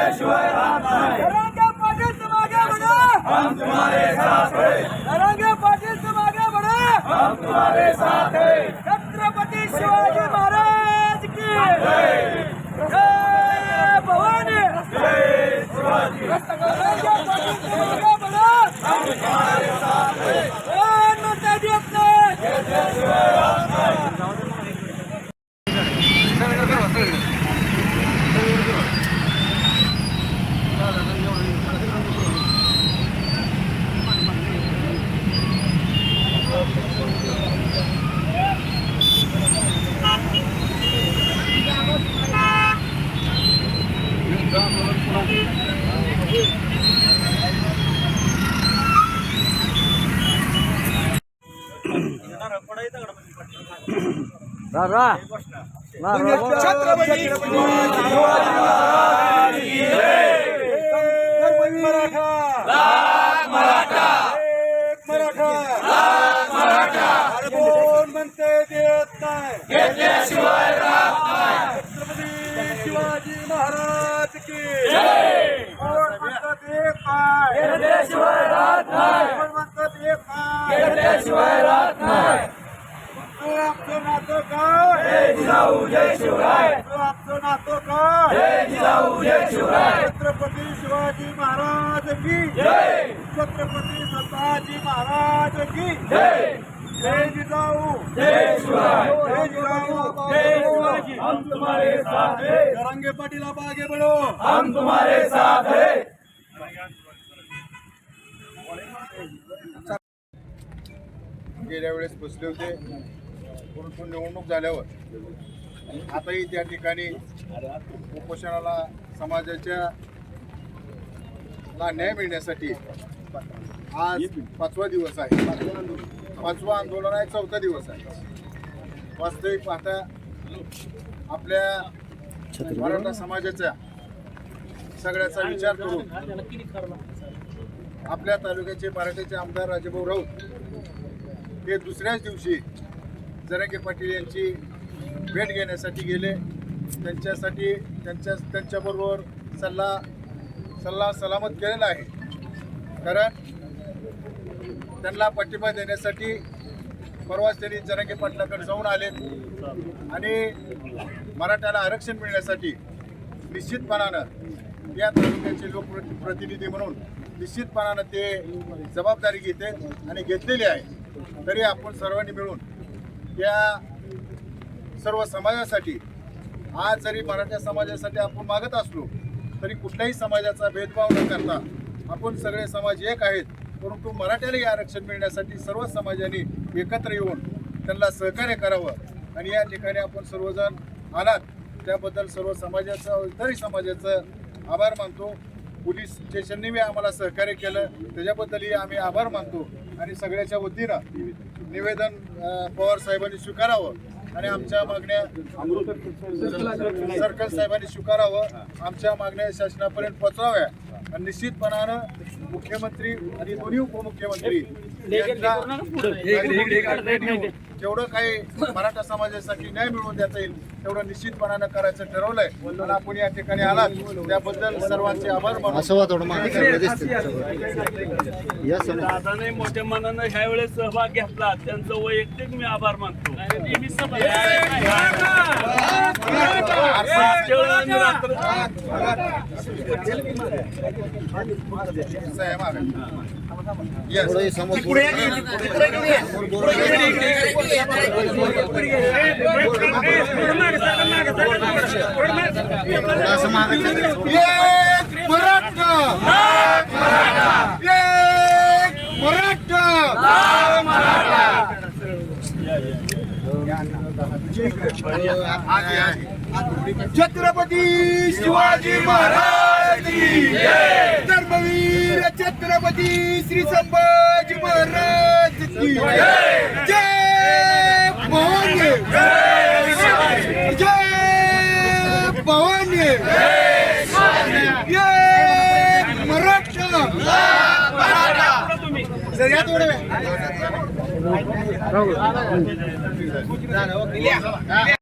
नाही रंगे पाटील तुम आगे बढ़ो हम तुम्हारे साथ हैं. रंगे पाटील तुम आगे बढ़ो हम तुम्हारे साथ हैं. छत्रपति शिवाजी महाराज की जय. भवानी. जय शिवाजी. रंगे पाटील तुम आगे बढ़ो हम तुम्हारे साथ हैं कोण म्हणतं देत नाही मराठा मराठा. एक मराठा. मराठा. अरे कोण म्हणते देत नाही. नातं काय? जय जिजाऊ जय शिवराय. छत्रपती शिवाजी महाराज की? जय. छत्रपती संभाजी महाराज की? जय. जय जिजाऊ. जय शिवराय. जय जिजाऊ. जय शिवाजी हम तुम्हारे साथ हैं. रंगे पाटील आप आगे बढ़ो. हम तुम्हारे साथ हैं. गेल्या वेळेस बसले होते. परंतु निवडणूक झाल्यावर. आताही त्या ठिकाणी उपोषणाला समाजाच्या ला न्याय मिळण्यासाठी आज पाचवा दिवस आहे. पाचवा आंदोलन आहे चौथा दिवस आहे. वास्तविक पाहता आपल्या मराठा समाजाच्या सगळ्याचा विचार करून आपल्या तालुक्याचे मराठ्याचे आमदार राजेभाऊ राऊत हे दुसऱ्याच दिवशी जरांगे पाटील यांची भेट घेण्यासाठी गेले. त्यांच्यासाठी त्यांच्या त्यांच्याबरोबर सल्ला सल्ला सलामत केलेला आहे. कारण त्यांना पाठिंबा देण्यासाठी परवाच त्यांनी जरांगे पाटलाकडे जाऊन आले. आणि मराठ्याला आरक्षण मिळण्यासाठी निश्चितपणानं या तालुक्याचे लोकप्रतिनिधी म्हणून निश्चितपणानं ते जबाबदारी घेते आणि घेतलेली आहे. तरी आपण सर्वांनी मिळून त्या सर्व समाजासाठी आज जरी मराठा समाजासाठी आपण मागत असलो तरी कुठल्याही समाजाचा भेदभाव न करता आपण सगळे समाज एक आहेत. परंतु मराठ्याला या आरक्षण मिळण्यासाठी सर्व समाजाने एकत्र येऊन त्यांना सहकार्य करावं. आणि या ठिकाणी आपण सर्वजण आलात. त्याबद्दल सर्व समाजाचं इतरही समाजाचं आभार मानतो. पोलीस स्टेशनने बी आम्हाला सहकार्य केलं. त्याच्याबद्दलही आम्ही आभार मानतो. आणि सगळ्याच्या वतीनं निवेदन पवार साहेबांनी स्वीकारावं. आणि आमच्या मागण्या सरकार साहेबांनी स्वीकारावं आमच्या मागण्या शासनापर्यंत पोचवाव्या आणि निश्चितपणानं मुख्यमंत्री आणि दोन्ही उपमुख्यमंत्री जेवढं काही मराठा समाजासाठी न्याय मिळवून देता येईल तेवढं निश्चितपणानं करायचं ठरवलंय. आणि आपण या ठिकाणी आलात त्याबद्दल सर्वांचे आभार मानतो दादाने मोठ्या मनानं ह्या वेळेस सहभाग घेतला. त्यांचं वैयक्तिक मी आभार मानतो. साहेब आले. छत्रपती शिवाजी महाराज धर्मवीर छत्रपती श्री संभाजी महाराज की जय भवानी जय भवानी जय